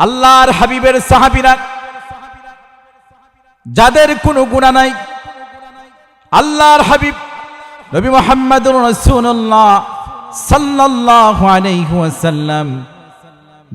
আল্লাহর হাবিবের সাহাবিরা, যাদের কোনো গুণা নাই, আল্লাহর হাবিব নবী আলাইহি ওয়াসাল্লাম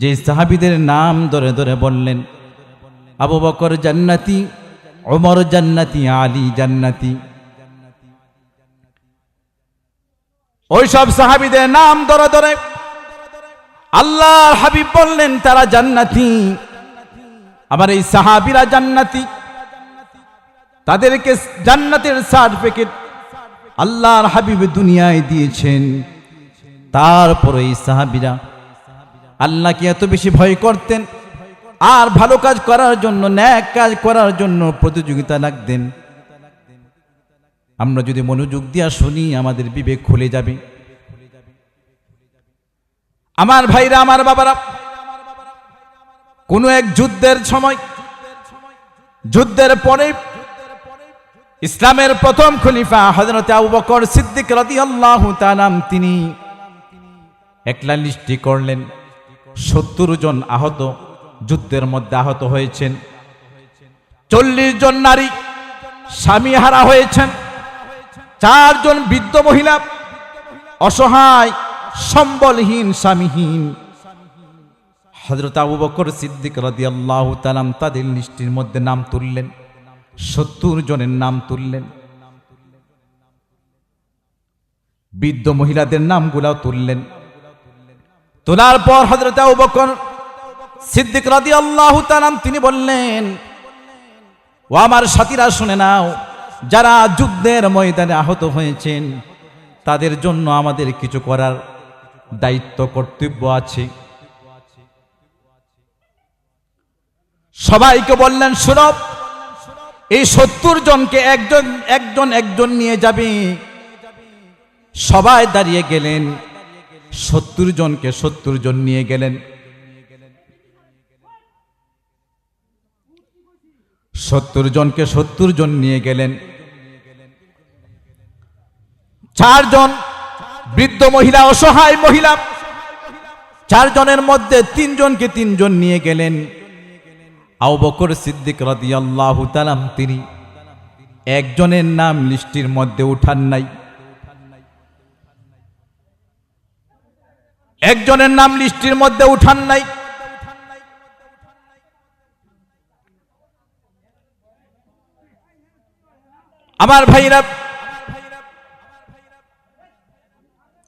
যে সাহাবীদের নাম ধরে ধরে বললেন, আবু বকর জান্নাতি ওমর জান্নাতি, আলী জান্নাতি। ওই সব সাহাবীদের নাম ধরে ধরে আল্লাহর হাবিব বললেন, তারা জান্নাতি। আমার এই সাহাবীরা জান্নাতি। তাদেরকে জান্নাতের সার্টিফিকেট আল্লাহর হাবিব দুনিয়ায় দিয়েছেন। তারপরে এই সাহাবীরা আল্লাহকে এত বেশি ভয় করতেন, আর ভালো কাজ করার জন্য, ন্যাক কাজ করার জন্য প্রতিযোগিতা রাখতেন আমরা যদি মনোযোগ দিয়া শুনি, আমাদের বিবেক খুলে যাবে। আমার ভাইরা, আমার বাবারা, কোনো এক যুদ্ধের সময়, যুদ্ধের পরে ইসলামের প্রথম খলিফা হজরত আবু বকর সিদ্দিক রাদিয়াল্লাহু তাআলা তিনি একলা লিস্টি করলেন। সত্তর জন আহত, যুদ্ধের মধ্যে আহত হয়েছেন। চল্লিশ জন নারী স্বামী হারা হয়েছেন। চারজন বৃদ্ধ মহিলা অসহায় সম্বলহীন, স্বামীহীন। হজরত আবু বকর সিদ্দিক রাদিয়াল্লাহ তালাম তাদের লিস্টির মধ্যে নাম তুললেন। সত্তর জনের নাম তুললেন। বৃদ্ধ মহিলাদের নামগুলাও তুললেন। তোলার পর হজরত আবু বকর সিদ্দিক রাদিয়াল্লাহু তাআলা তিনি বললেন, ও আমার সাথীরা, শুনে নাও, যারা যুদ্ধের ময়দানে আহত হয়েছেন, তাদের জন্য আমাদের কিছু করার দায়িত্ব কর্তব্য আছে। সবাইকে বললেন সুরভ এই সত্তর জনকে একজন একজন একজন নিয়ে যাবে। সবাই দাঁড়িয়ে গেলেন। সত্তর জনকে সত্তর জন নিয়ে গেলেন। সত্তর জনকে সত্তর জন নিয়ে গেলেন। চারজন বৃদ্ধ মহিলা, অসহায় মহিলা, চারজনের মধ্যে তিনজনকে তিনজন নিয়ে গেলেন। আউ বকর সিদ্দিক রাদিয়াল্লাহু তালাম তিনি একজনের নাম লিস্টির মধ্যে উঠান নাই। একজনের নাম লিস্টির মধ্যে উঠান নাই। আমার ভাইরা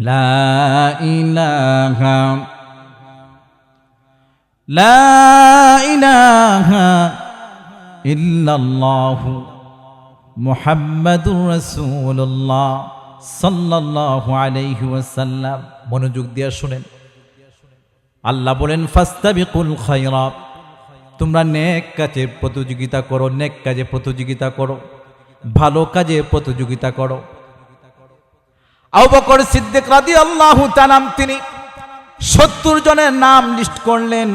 লা ইলাহা লা ইলাহা ইল্লাল্লাহু মুহাম্মাদুর রাসূলুল্লাহ সাল্লাল্লাহু আলাইহি ওয়াসাল্লাম। মনোযোগ দিয়ে শুনেন। আল্লাহ বলেন, ফাস্তাবিকুল খায়রাত তোমরা নেক কাজে প্রতিযোগিতা করো, নেক কাজে প্রতিযোগিতা করো, ভালো কাজে প্রতিযোগিতা করো। আবু বকর সিদ্দিক রাদিয়াল্লাহু তাআলা তিনি সত্তর জনের নাম লিস্ট করলেন,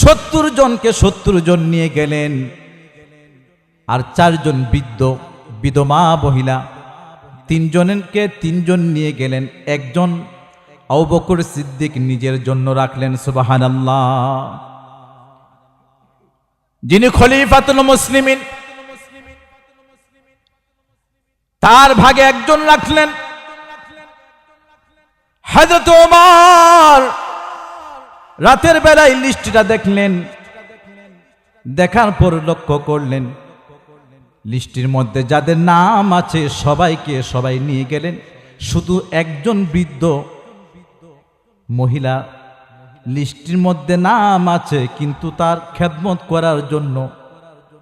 সত্তর জনকে সত্তর জন নিয়ে গেলেন। আর চারজন বৃদ্ধ বিধমা মহিলা তিনজনকে তিনজন নিয়ে গেলেন, একজন আবু বকর সিদ্দিক নিজের জন্য রাখলেন, সুবহানাল্লাহ। যিনি খলিফাতুল মুসলিমিন, তার ভাগে একজন রাখলেন হাজরত ওমর, রাতের বেলায় লিস্টটা দেখলেন। দেখার পর লক্ষ্য করলেন লিস্টির মধ্যে যাদের নাম আছে সবাইকে সবাই নিয়ে গেলেন। শুধু একজন বৃদ্ধ মহিলা লিস্টির মধ্যে নাম আছে, কিন্তু তার খেদমত করার জন্য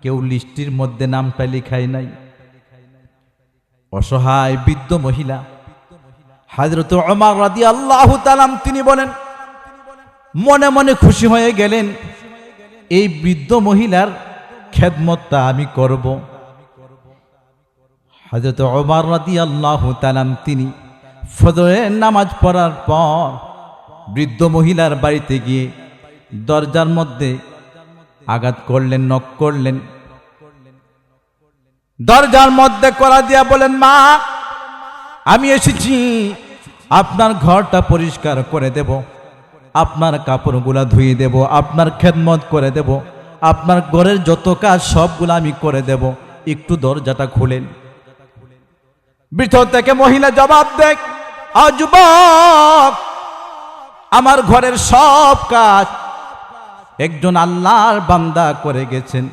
কেউ লিস্টির মধ্যে নামটা লিখায় নাই। অসহায় বৃদ্ধ মহিলা হাজরত অমর রাদি আল্লাহ তালাম তিনি বলেন, মনে মনে খুশি হয়ে গেলেন, এই বৃদ্ধ মহিলার খেদমতটা আমি করব। হজরত ওমর রাদি আল্লাহ তালাম তিনি ফজরের নামাজ পড়ার পর বৃদ্ধ মহিলার বাড়িতে গিয়ে দরজার মধ্যে আঘাত করলেন নক করলেন। দরজার মধ্যে করা দিয়া বলেন, মা আমি এসেছি। আপনার ঘরটা পরিষ্কার করে দেব। আপনার কাপড়গুলা ধুয়ে দেব। আপনার খেদমত করে দেব। আপনার ঘরের যত কাজ সবগুলো আমি করে দেব। একটু দরজাটা খুলেন। ভিতর থেকে মহিলা জবাব দেখ "আ যুবক আমার ঘরের সব কাজ একজন আল্লাহর বান্দা করে গেছেন।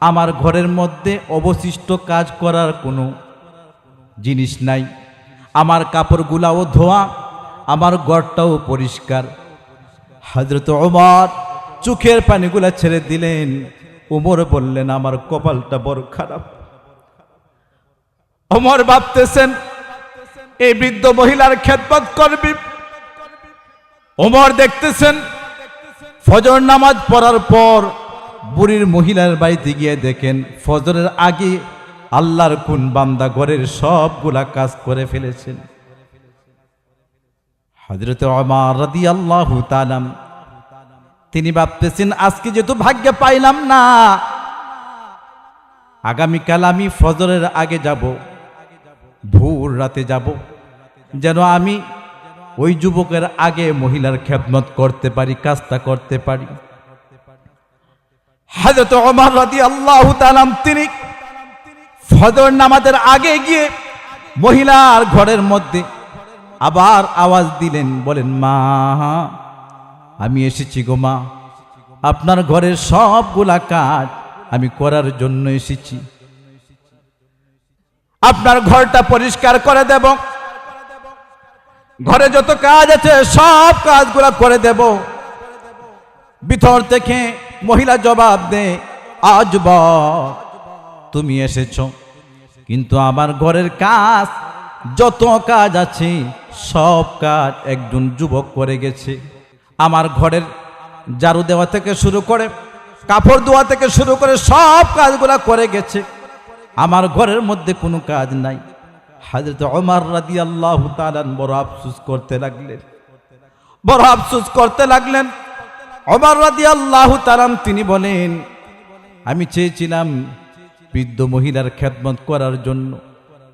আমার ঘরের মধ্যে অবশিষ্ট কাজ করার কোনো জিনিস নাই। আমার কাপড়গুলাও ধোয়া, আমার গড়টাও পরিষ্কার। হজরত ওমর চোখের পানিগুলা ছেড়ে দিলেন। ওমর বললেন, আমার কপালটা বড় খারাপ। ওমর ভাবতেছেন, এই বৃদ্ধ মহিলার খেদমত করবি? ওমর দেখতেছেন, ফজর নামাজ পড়ার পর বুড়ির মহিলার বাড়িতে গিয়ে দেখেন, ফজরের আগে আল্লাহর কোন বান্দা ঘরের সবগুলা কাজ করে ফেলেছেন। হজরত আমার রাদি আল্লাহ তালাম তিনি ভাবতেছেন, আজকে যেহেতু ভাগ্যে পাইলাম না, আগামীকাল আমি ফজরের আগে যাব, ভোর রাতে যাব, যেন আমি ওই যুবকের আগে মহিলার খেদমত করতে পারি, কাজটা করতে পারি। হাজরত ওমর রাদি আল্লাহ তালাম তিনি ফজর নামাজের আগে গিয়ে মহিলার ঘরের মধ্যে আবার আওয়াজ দিলেন, বলেন, মা, আমি এসেছি গো মা। আপনার ঘরের সবগুলা কাজ আমি করার জন্য এসেছি। আপনার ঘরটা পরিষ্কার করে দেব। ঘরে যত কাজ আছে, সব কাজগুলা করে দেব। ভিতর থেকে মহিলা জবাব দে আজ তুমি এসেছ। কিন্তু আমার ঘরের কাজ, যত কাজ আছে, সব কাজ একজন যুবক করে গেছে। আমার ঘরের জারু দেওয়া থেকে শুরু করে, কাপড় ধোয়া থেকে শুরু করে সব কাজগুলা করে গেছে। আমার ঘরের মধ্যে কোনো কাজ নাই। হাজরত ওমর রাদি আল্লাহ বড় আফসুস করতে লাগলেন। বড় আফসুস করতে লাগলেন। ওমর রাদি আল্লাহ তিনি বলেন, আমি চেয়েছিলাম বৃদ্ধ মহিলার খেদমত করার জন্য।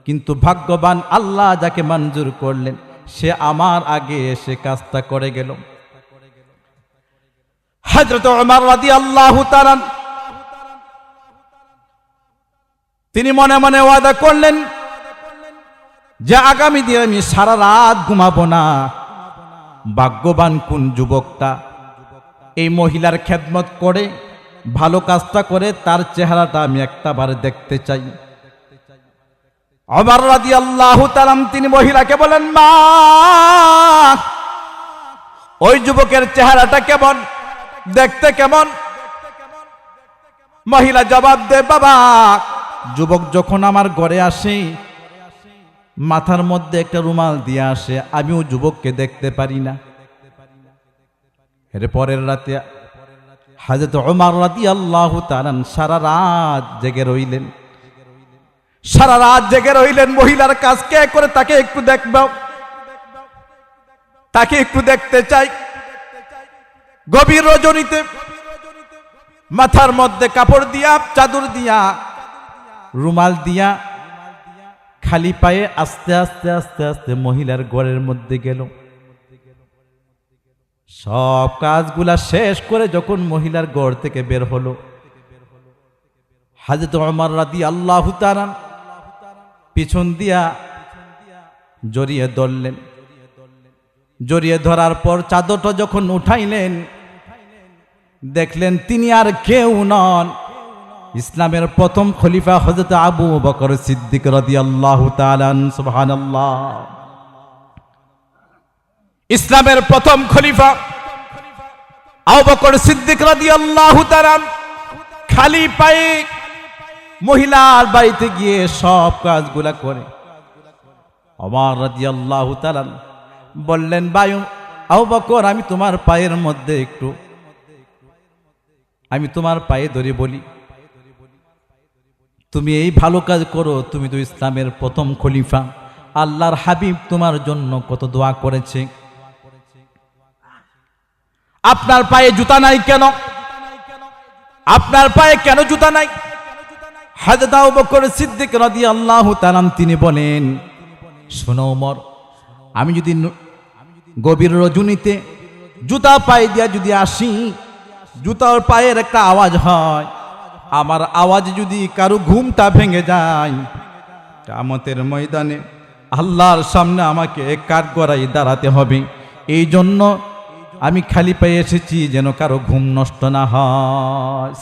কিন্তু ভাগ্যবান আল্লাহ যাকে মঞ্জুর করলেন, সে আমার আগে এসে কাজটা করে গেল। তিনি মনে মনে ওয়াদা করলেন যে আগামী দিন আমি সারা রাত ঘুমাবো না। ভাগ্যবান কোন যুবকটা এই মহিলার খেদমত করে ভালো কাজটা করে তার চেহারাটা আমি একটা বার দেখতে চাই। অমর রাদি আল্লাহ তালাম তিনি মহিলাকে বলেন, মা, ওই যুবকের চেহারাটা কেমন? দেখতে কেমন? মহিলা জবাব দে বাবা, যুবক যখন আমার ঘরে আসে, মাথার মধ্যে একটা রুমাল দিয়ে আসে, আমিও যুবককে দেখতে পারি না। এর পরের রাতে হাজরত ওমর রাদি আল্লাহ সারা রাত জেগে রইলেন। সারা রাত জেগে রইলেন মহিলার কাজ কে করে তাকে একটু দেখব তাকে একটু দেখতে চাই। গভীর রজনীতে মাথার মধ্যে কাপড় দিয়া, চাদর দিয়া, রুমাল দিয়া, খালি পায়ে আস্তে আস্তে আস্তে আস্তে মহিলার ঘরের মধ্যে গেল। সব কাজগুলা শেষ করে যখন মহিলার গড় থেকে বের হলো, হাজরত ওমর রাদি আল্লাহ তারান পিছন দিয়া জড়িয়ে ধরলেন। জড়িয়ে ধরার পর চাদরটা যখন উঠাইলেন, দেখলেন তিনি আর কেউ নন। ইসলামের প্রথম খলিফা হজরত আবু বকর সিদ্দিক রদি আল্লাহ তালান সুবহান ইসলামের প্রথম খলিফা আবু বকর সিদ্দিক রদি আল্লাহ খালি পায়ে মহিলার বাড়িতে গিয়ে সব কাজগুলা করে। আমার রাজি আল্লাহ বললেন বায়ু আউ বকর, আমি তোমার পায়ের মধ্যে একটু, আমি তোমার পায়ে ধরে বলি। তুমি এই ভালো কাজ করো, তুমি তো ইসলামের প্রথম খলিফা। আল্লাহর হাবিব তোমার জন্য কত দোয়া করেছে। আপনার পায়ে জুতা নাই কেন? আপনার পায়ে কেন জুতা নাই? আবু বকর সিদ্দিক রাদিয়াল্লাহু তাআলা তিনি বলেন, শোনো আমি যদি গভীর রজনীতে জুতা পায়ে দিয়া যদি আসি, জুতার পায়ের একটা আওয়াজ হয়। আমার আওয়াজ যদি কারও ঘুমটা ভেঙে যায় কামতের ময়দানে আল্লাহর সামনে আমাকে কাঠ গড়াই দাঁড়াতে হবে। এই জন্য আমি খালি পায়ে এসেছি যেন কারও ঘুম নষ্ট না হয়।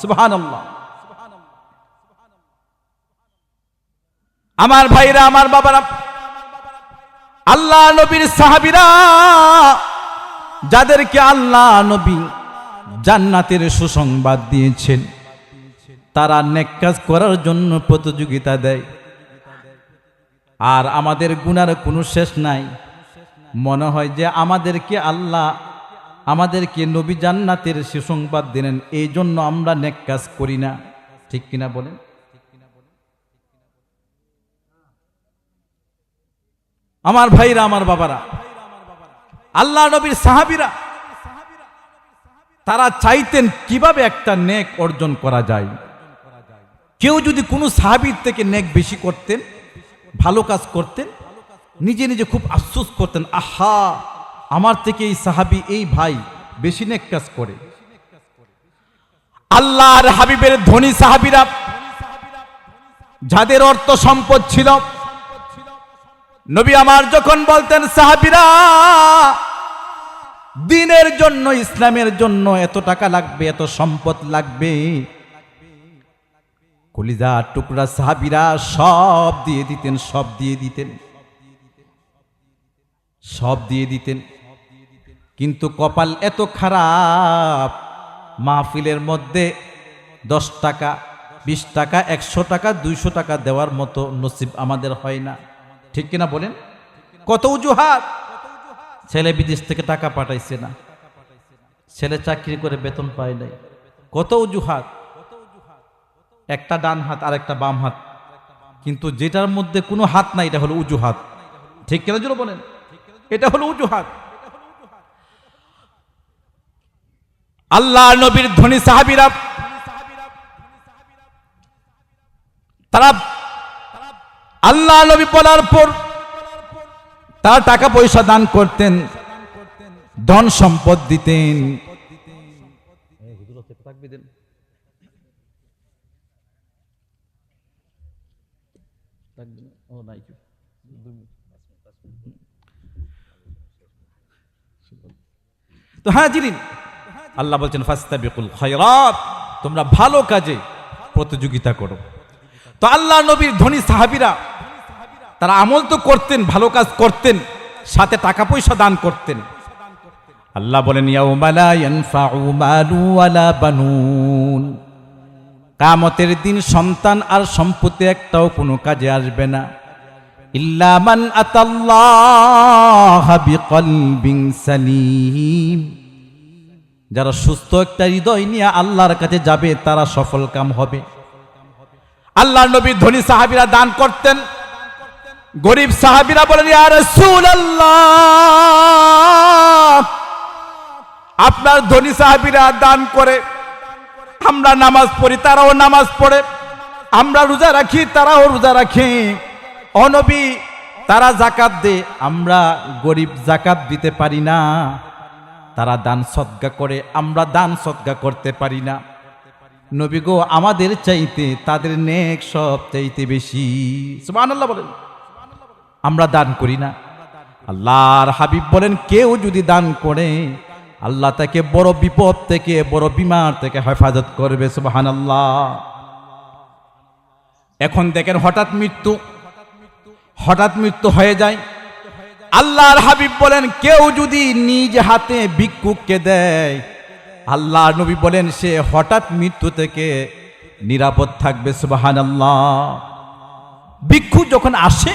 আমার ভাইরা, আমার বাবারা, আল্লাহ নবীর সাহাবিরা, যাদেরকে আল্লাহ নবী জান্নাতের সুসংবাদ দিয়েছেন, তারা নেক কাজ করার জন্য প্রতিযোগিতা দেয়। আর আমাদের গুনার কোনো শেষ নাই। মনে হয় যে আমাদেরকে আল্লাহ আমাদেরকে নবী জান্নাতের সুসংবাদ দিলেন এই জন্য আমরা নেক কাজ করি না। ঠিক কিনা বলেন? আমার ভাইরা, আমার বাবারা, আল্লাহ নবীর সাহাবিরা, তারা চাইতেন কীভাবে একটা নেক অর্জন করা যায়। কেউ যদি কোনো সাহাবির থেকে নেক বেশি করতেন, ভালো কাজ করতেন, নিজে নিজে খুব আফসোস করতেন, আহা আমার থেকে এই সাহাবি এই ভাই বেশি নেক কাজ করে। আল্লাহর হাবিবের ধনী সাহাবিরা, যাদের অর্থ সম্পদ ছিল, নবী আমার যখন বলতেন, সাহাবিরা, দিনের জন্য, ইসলামের জন্য এত টাকা লাগবে, এত সম্পদ লাগবে। কলিজা টুকরা সাহাবিরা সব দিয়ে দিতেন, সব দিয়ে দিতেন, সব দিয়ে দিতেন। কিন্তু কপাল এত খারাপ, মাহফিলের মধ্যে দশ টাকা, বিশ টাকা, একশো টাকা, দুইশো টাকা দেওয়ার মতো নসিব আমাদের হয় না। ঠিক কিনা বলেন? কত অজুহাত! ছেলে বিদেশ থেকে টাকা পাঠাইছে না। ছেলে চাকরি করে বেতন পায় নাই। কত অজুহাত! একটা ডান হাত আর একটা বাম হাত। কিন্তু যেটার মধ্যে কোনো হাত নাই, এটা হলো উজুহাত ঠিক কিনা জন্য বলেন? এটা হলো উজুহাত আল্লাহ নবীর ধনী সাহাবিরা তারা আল্লাহ নবী বলার পর তারা টাকা পয়সা দান করতেন ধন সম্পদ দিতেন। তো হ্যাঁ জিরিন আল্লাহ বলছেন ফাস্তা ফাস্তাবিকুল খয়রাত, তোমরা ভালো কাজে প্রতিযোগিতা করো। তো আল্লাহ নবীর ধনী সাহাবিরা, তারা আমল তো করতেন, ভালো কাজ করতেন, সাথে টাকা পয়সা দান করতেন। আল্লাহ বলেন কামতের দিন সন্তান আর সম্পত্তি একটাও কোনো কাজে আসবে না। ইল্লা মান আতাল্লাহ বিকলবিন সালিম। যারা সুস্থ একটা হৃদয় নিয়ে আল্লাহর কাছে যাবে, তারা সফল কাম হবে। আল্লাহ নবী ধনী সাহাবিরা দান করতেন। গরিব সাহাবিরা বলেন আপনার ধনী সাহাবিরা দান করে, আমরা নামাজ পড়ি, তারাও নামাজ পড়ে। আমরা রোজা রাখি, তারাও রোজা রাখি। অনবী তারা জাকাত দে, আমরা গরিব জাকাত দিতে পারি না। তারা দান সদ্গা করে, আমরা দান সদ্গা করতে পারি না। নবী গো, আমাদের চাইতে তাদের নেক সব চাইতে বেশি। সুবহানাল্লাহ বলেন। আমরা দান করি না। আল্লাহর হাবিব বলেন, কেউ যদি দান করে, আল্লাহ তাকে বড় বিপদ থেকে, বড় বিমার থেকে হেফাজত করবে, সুবহানাল্লাহ। এখন দেখেন হঠাৎ মৃত্যু হঠাৎ মৃত্যু হয়ে যায়। আল্লাহর হাবিব বলেন, কেউ যদি নিজ হাতে ভিক্ষুককে দেয় আল্লাহ নবী বলেন, সে হঠাৎ মৃত্যু থেকে নিরাপদ থাকবে, সুবহানাল্লাহ। ভিক্ষু যখন আসে,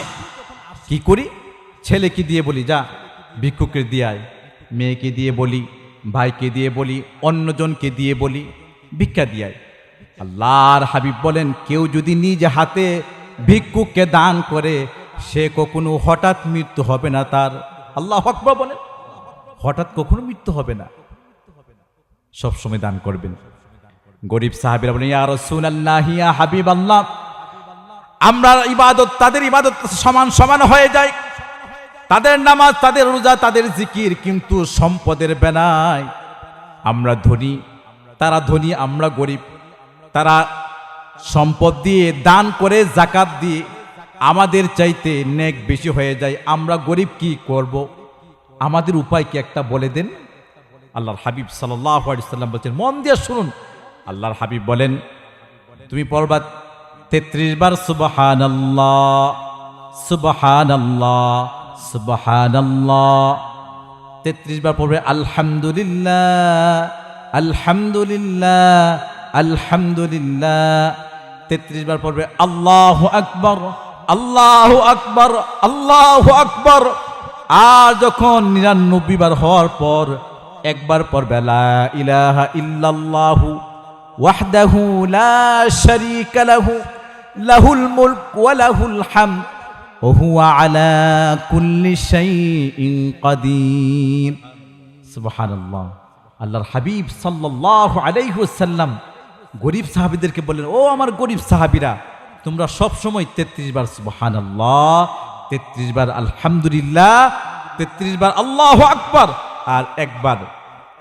কি করি? ছেলেকে দিয়ে বলি, যা ভিক্ষুকে দিয়ে মেয়েকে দিয়ে বলি, ভাইকে দিয়ে বলি, অন্যজনকে দিয়ে বলি, ভিক্ষা দিয়ায় আল্লাহর হাবিব বলেন, কেউ যদি নিজ হাতে ভিক্ষুককে দান করে সে কখনো হঠাৎ মৃত্যু হবে না তার। আল্লাহ আকবর বলেন। হঠাৎ কখনো মৃত্যু হবে না। সবসময় দান করবেন। গরিব সাহাবিরা বলেন, ইয়া রাসূলুল্লাহ, ইয়া হাবিব আল্লাহ আমরা ইবাদত, তাদের ইবাদত সমান সমান হয়ে যায়। তাদের নামাজ, তাদের রোজা, তাদের জিকির কিন্তু সম্পদের বেলায়। আমরা ধনী, তারা ধনী, আমরা গরিব। তারা সম্পদ দিয়ে, দান করে, জাকাত দিয়ে আমাদের চাইতে নেক বেশি হয়ে যায়। আমরা গরিব কি করব? আমাদের উপায় কি একটা বলে দেন? আল্লাহর হাবিব সাল্লাম বলছেন, মন দিয়ে শুনুন। আল্লাহর হাবিব বলেন, তুমি পড়বা তেত্রিশ বার সুবাহান আল্লাহ সুবাহান আল্লাহ সুবাহান আল্লাহ তেত্রিশ বার পড়বে আলহামদুলিল্লাহ আলহামদুলিল্লাহ আলহামদুলিল্লাহ। তেত্রিশ বার পড়বে আল্লাহ আকবর। আল্লাহ আকবর আল্লাহ আকবর। আর যখন নিরানব্বই বার হওয়ার পর, একবার পর বেলা ইলাহা ইল্লাল্লাহু ওয়াহদাহু লা শারীকা লাহু, লাহুল মুলক ওয়া লাহুল হামদ, ওয়া হুয়া আলা কুল্লি শাইইন কাদির। সুবহানাল্লাহ। আল্লাহর হাবিব সাল্লাল্লাহু আলাইহি ওয়াসাল্লাম গরিব সাহাবীদেরকে বললেন, ও আমার গরিব সাহাবীরা তোমরা সব সময় 33 বার সুবহানাল্লাহ 33 বার আলহামদুলিল্লাহ 33 বার আল্লাহু আকবার আর একবার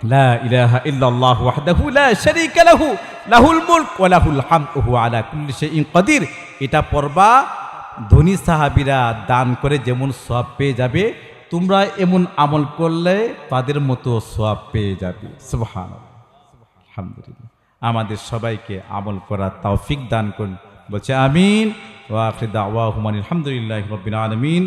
লা ইলাহা ইল্লাল্লাহ ওয়াহদাহু লা শারীকা লাহু, লাহুল মুলক লাহুল হামদ ওয়া আলা এটা পড়বা, ধনী সাহাবীরা দান করে যেমন সওয়াব পেয়ে যাবে, তোমরা এমন আমল করলে তাদের মতো সওয়াব পেয়ে যাবে। সুবহানাল্লাহ। আলহামদুলিল্লাহ। আমাদের সবাইকে আমল করার তৌফিক দান করুন। বলছে আমিন ওয়া আখির দাওয়াহুম আলহামদুলিল্লাহি রাব্বিল আলামিন